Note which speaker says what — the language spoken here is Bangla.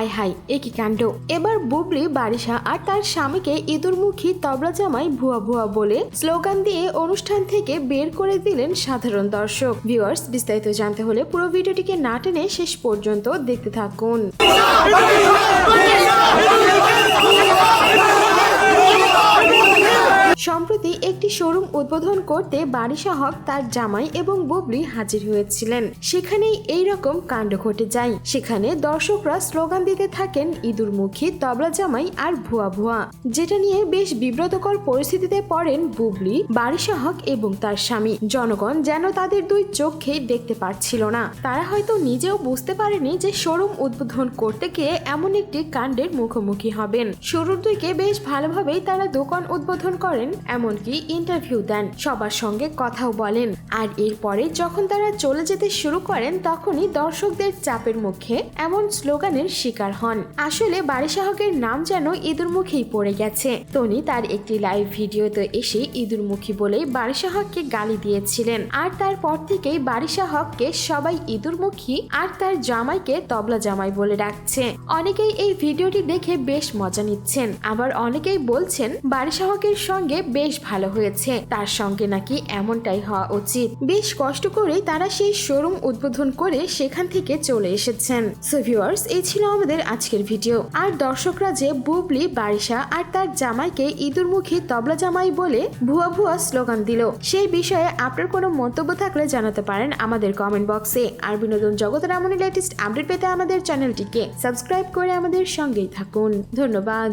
Speaker 1: হাই হাই একই কাণ্ড? এবার বুবলি, বারিশা আর তার স্বামীকে ইঁদুরমুখী তবলা জামাই ভুয়া ভুয়া বলে স্লোগান দিয়ে অনুষ্ঠান থেকে বের করে দিলেন সাধারণ দর্শক। ভিউয়ার্স, বিস্তারিত জানতে হলে পুরো ভিডিওটিকে না টেনে শেষ পর্যন্ত দেখতে থাকুন সম্প্রতি একটি শোরুম উদ্বোধন করতে বারিশা হক তার জামাই এবং বুবলি হাজির হয়েছিলেন। সেখানেই এই রকম কাণ্ড ঘটে যায়। সেখানে দর্শকরা স্লোগান দিতে থাকেন ইঁদুর মুখী, তবলা জামাই আর ভুয়া ভুয়া। যেটা নিয়ে বেশ বিব্রতকর পরিস্থিতিতে পড়েন বুবলি, বারিশা হক এবং তার স্বামী। জনগণ যেন তাদের দুই চোখেই দেখতে পারছিল না। তারা হয়তো নিজেও বুঝতে পারেনি যে শোরুম উদ্বোধন করতে গিয়ে এমন একটি কাণ্ডের মুখোমুখি হবেন। শুরুর দিকে বেশ ভালোভাবেই তারা দোকান উদ্বোধন করেন, এমনকি ইন্টারভিউ দেন। সবার সঙ্গে কথাও বলেন। আর এরপরে যখন তারা চলে যেতে শুরু করেন, তখনই দর্শকদের চাপের মুখে এমন স্লোগানের শিকার হন। আসলে বারিশাহকের নাম যেন ইঁদুর মুখেই পড়ে গেছে। তনি তার একটি লাইভ ভিডিওতে এসে ইঁদুরমুখী বলেই বারিশাহককে গালি দিয়েছিলেন। আর তারপর থেকেই বারিশাহককে সবাই ইঁদুর মুখী আর তার জামাইকে তবলা জামাই বলে ডাকছে। অনেকেই এই ভিডিওটি দেখে বেশ মজা নিচ্ছেন। আবার অনেকেই বলছেন বারিশাহকের সঙ্গে বেশ ভালো হয়েছে। তার সঙ্গে নাকি এমনটাই হওয়া উচিত। বেশ কষ্ট করে তারা সেই শোরুম উদ্বোধন করে সেখান থেকে চলে এসেছেন। সো ভিউয়ার্স এই ছিল আমাদের আজকের ভিডিও। আর দর্শকরা যে বুবলি, বারিশা আর তার জামাইকে ইঁদুরমুখী তবলা জামাই বলে ভুয়া ভুয়া স্লোগান দিল, সেই বিষয়ে আপনার কোনো মন্তব্য থাকলে জানাতে পারেন আমাদের কমেন্ট বক্সে আর বিনোদন জগতের এমন লেটেস্ট আপডেট পেতে আমাদের চ্যানেলটিকে সাবস্ক্রাইব করে আমাদের সঙ্গেই থাকুন। ধন্যবাদ।